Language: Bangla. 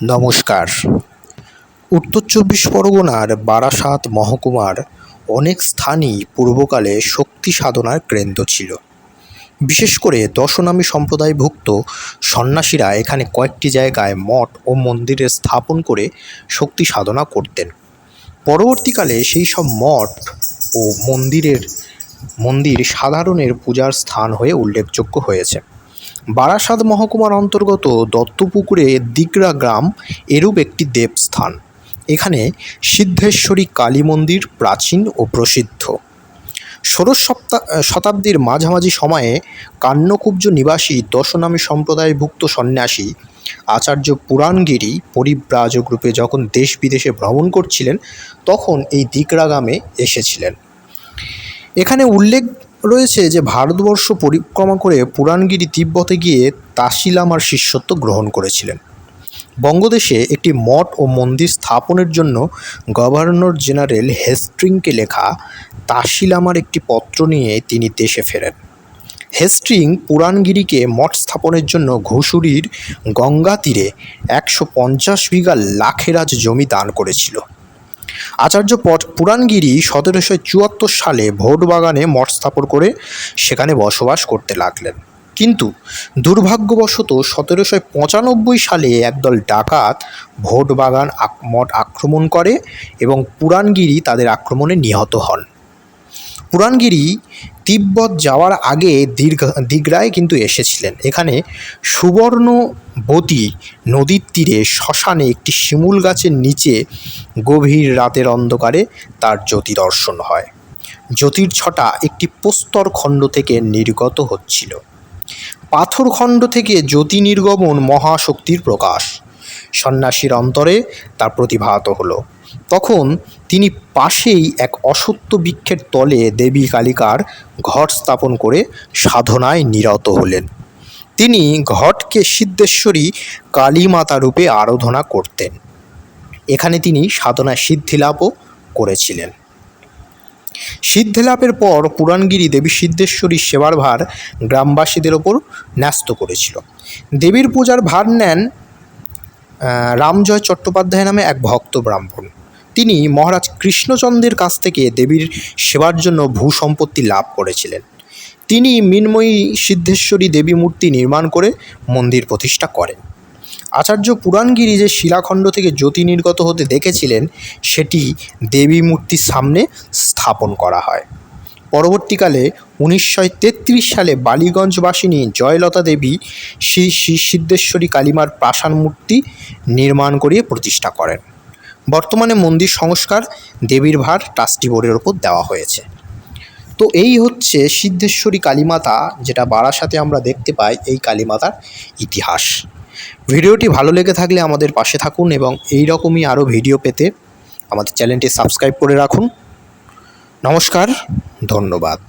নমস্কার। উত্তর চব্বিশ পরগনার বারাসাত মহকুমার অনেক স্থানই পূর্বকালে শক্তি সাধনার কেন্দ্র ছিল। বিশেষ করে দশনামী সম্প্রদায়ভুক্ত সন্ন্যাসীরা এখানে কয়েকটি জায়গায় মঠ ও মন্দিরের স্থাপন করে শক্তি সাধনা করতেন। পরবর্তীকালে সেই সব মঠ ও মন্দিরের, মন্দির সাধারণের পূজার স্থান হয়ে উল্লেখযোগ্য হয়েছে। বারাসাত মহকুমার অন্তর্গত দত্তপুকুরে দিগড়া গ্রাম এরূপ একটি দেবস্থান। এখানে সিদ্ধেশ্বরী কালী মন্দির প্রাচীন ও প্রসিদ্ধ। ষোড়শ সপ্তা শতাব্দীর মাঝামাঝি সময়ে কান্যকুব্জ নিবাসী দশনামী সম্প্রদায়ভুক্ত সন্ন্যাসী আচার্য পুরাণগিরি পরিব্রাজক রূপে যখন দেশ বিদেশে ভ্রমণ করছিলেন, তখন এই দিগড়া গ্রামে এসেছিলেন। এখানে উল্লেখ রয়েছে যে ভারতবর্ষ পরিক্রমা করে পুরাণগিরি তিব্বতে গিয়ে তাসিলামার শিষ্যত্ব গ্রহণ করেছিলেন। বঙ্গদেশে একটি মঠ ও মন্দির স্থাপনের জন্য গভর্নর জেনারেল হেস্ট্রিংকে লেখা তাসিলামার একটি পত্র নিয়ে তিনি দেশে ফেরেন। হেস্ট্রিং পুরাণগিরিকে মঠ স্থাপনের জন্য ঘুষুরির গঙ্গা তীরে একশো পঞ্চাশ বিঘা লাখেরাজ জমি দান করেছিল। আচার্য পট- পুরাণগিরি সতেরোশো চুয়াত্তর সালে ভোটবাগানে মঠ স্থাপন করে সেখানে বসবাস করতে লাগলেন। কিন্তু দুর্ভাগ্যবশত সতেরোশো পঁচানব্বই সালে একদল ডাকাত ভোটবাগান মঠ আক্রমণ করে এবং পুরাণগিরি তাদের আক্রমণে নিহত হন। পুরাণগিরি তিব্বত যাওয়ার আগে দীর্ঘ দিগড়ায় কিন্তু এসেছিলেন। এখানে সুবর্ণবতী নদীর তীরে শ্মশানে একটি শিমুল গাছের নিচে গভীর রাতের অন্ধকারে তার জ্যোতি দর্শন হয়। জ্যোতির ছটা একটি প্রস্তর খণ্ড থেকে নির্গত হচ্ছিল। পাথরখণ্ড থেকে জ্যোতি নির্গমন মহাশক্তির প্রকাশ। সন্ন্যাসীর অন্তরে তা প্রতিভাত হলো। তখন তিনি পাশেই এক অসত্য বৃক্ষের তলে দেবী কালিকার ঘট স্থাপন করে সাধনায় নিরত হলেন। তিনি ঘটকে সিদ্ধেশ্বরী কালীমাতা রূপে আরাধনা করতেন। এখানে তিনি সাধনায় সিদ্ধিলাভও করেছিলেন। সিদ্ধিলাভের পর পুরাণগিরি দেবী সিদ্ধেশ্বরীর সেবার ভার গ্রামবাসীদের ওপর ন্যস্ত করেছিল। দেবীর পূজার ভার নেন রামজয় চট্টোপাধ্যায় নামে এক ভক্ত ব্রাহ্মণ। তিনি মহারাজ কৃষ্ণচন্দ্রের কাছ থেকে দেবীর সেবার জন্য ভূ সম্পত্তি লাভ করেছিলেন। তিনি মিন্ময়ী সিদ্ধেশ্বরী দেবী মূর্তি নির্মাণ করে মন্দির প্রতিষ্ঠা করেন। আচার্য পুরাণগিরি যে শিলাখণ্ড থেকে জ্যোতি নির্গত হতে দেখেছিলেন, সেটি দেবী মূর্তির সামনে স্থাপন করা হয়। পরবর্তীকালে উনিশশো তেত্রিশ সালে বালিগঞ্জবাসিনী জয়লতা দেবী শ্রী সিদ্ধেশ্বরী কালিমার প্রাসান মূর্তি নির্মাণ করিয়ে প্রতিষ্ঠা করেন। বর্তমানে মন্দির সংস্কার, দেবীর ভার, ট্রাস্টি বোর্ডের ওপর দেওয়া হয়েছে। তো এই হচ্ছে সিদ্ধেশ্বরী কালীমাতা, যেটা বারাসাতে আমরা দেখতে পাই এই কালীমাতার ইতিহাস। ভিডিওটি ভালো লেগে থাকলে আমাদের পাশে থাকুন এবং এই রকমই আরও ভিডিও পেতে আমাদের চ্যানেলটি সাবস্ক্রাইব করে রাখুন। নমস্কার, ধন্যবাদ।